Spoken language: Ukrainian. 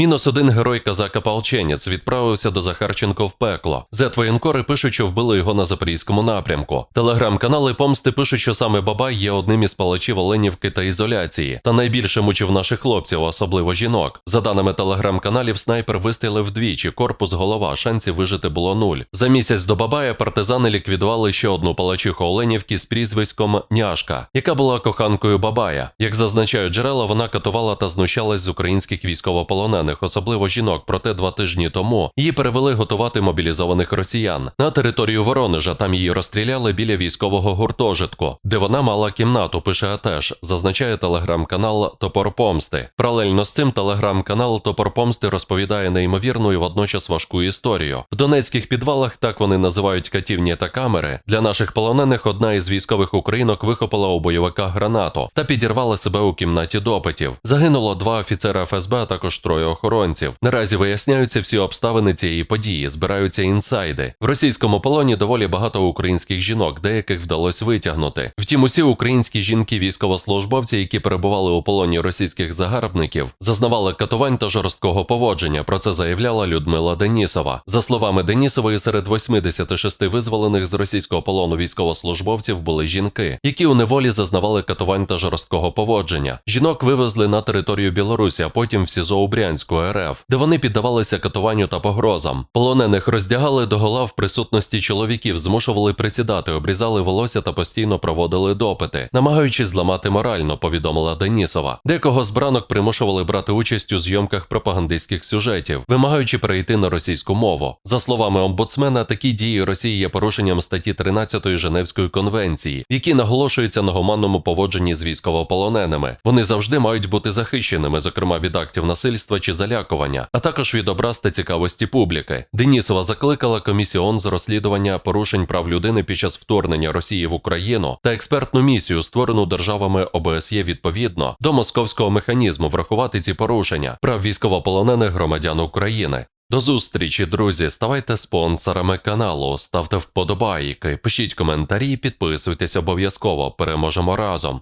Мінус один герой казак ополченець відправився до Захарченко в пекло. Зет воєнкори пишуть, що вбили його на запорізькому напрямку. Телеграм-канали помсти пишуть, що саме Бабай є одним із палачів Оленівки та ізоляції, та найбільше мучив наших хлопців, особливо жінок. За даними телеграм-каналів, снайпер вистрілив вдвічі, корпус голова, шансів вижити було нуль. За місяць до Бабая партизани ліквідували ще одну палачиху Оленівки з прізвиськом Няшка, яка була коханкою Бабая. Як зазначають джерела, вона катувала та знущалась з українських військовополонених, особливо жінок. Проте два тижні тому її перевели готувати мобілізованих росіян на територію Воронежа. Там її розстріляли біля військового гуртожитку, де вона мала кімнату. Пише АТЕШ, зазначає телеграм-канал Топор Помсти. Паралельно з цим телеграм-канал Топор Помсти розповідає неймовірну і водночас важку історію. В донецьких підвалах так вони називають катівні та камери. Для наших полонених одна із військових українок вихопила у бойовика гранату та підірвала себе у кімнаті допитів. Загинуло два офіцера ФСБ, а також троє. Наразі виясняються всі обставини цієї події, збираються інсайди. В російському полоні доволі багато українських жінок, деяких вдалося витягнути. Втім, усі українські жінки військовослужбовці, які перебували у полоні російських загарбників, зазнавали катувань та жорсткого поводження. Про це заявляла Людмила Денісова. За словами Денісової, серед 86 визволених з російського полону військовослужбовців були жінки, які у неволі зазнавали катувань та жорсткого поводження. Жінок вивезли на територію Білорусі, а потім в СІЗО у Брянську РФ, де вони піддавалися катуванню та погрозам. Полонених роздягали догола в присутності чоловіків, змушували присідати, обрізали волосся та постійно проводили допити, намагаючись зламати морально, повідомила Денісова. Декого з бранок примушували брати участь у зйомках пропагандистських сюжетів, вимагаючи перейти на російську мову. За словами омбудсмена, такі дії Росії є порушенням статті 13 Женевської конвенції, в якій наголошується на гуманному поводженні з військовополоненими. Вони завжди мають бути захищеними, зокрема від актів насильства чи залякування, а також відобраз цікавості публіки. Денісова закликала комісію ООН з розслідування порушень прав людини під час вторгнення Росії в Україну та експертну місію, створену державами ОБСЄ відповідно до московського механізму врахувати ці порушення прав військовополонених громадян України. До зустрічі, друзі. Ставайте спонсорами каналу, ставте вподобайки, пишіть коментарі, підписуйтесь обов'язково. Переможемо разом.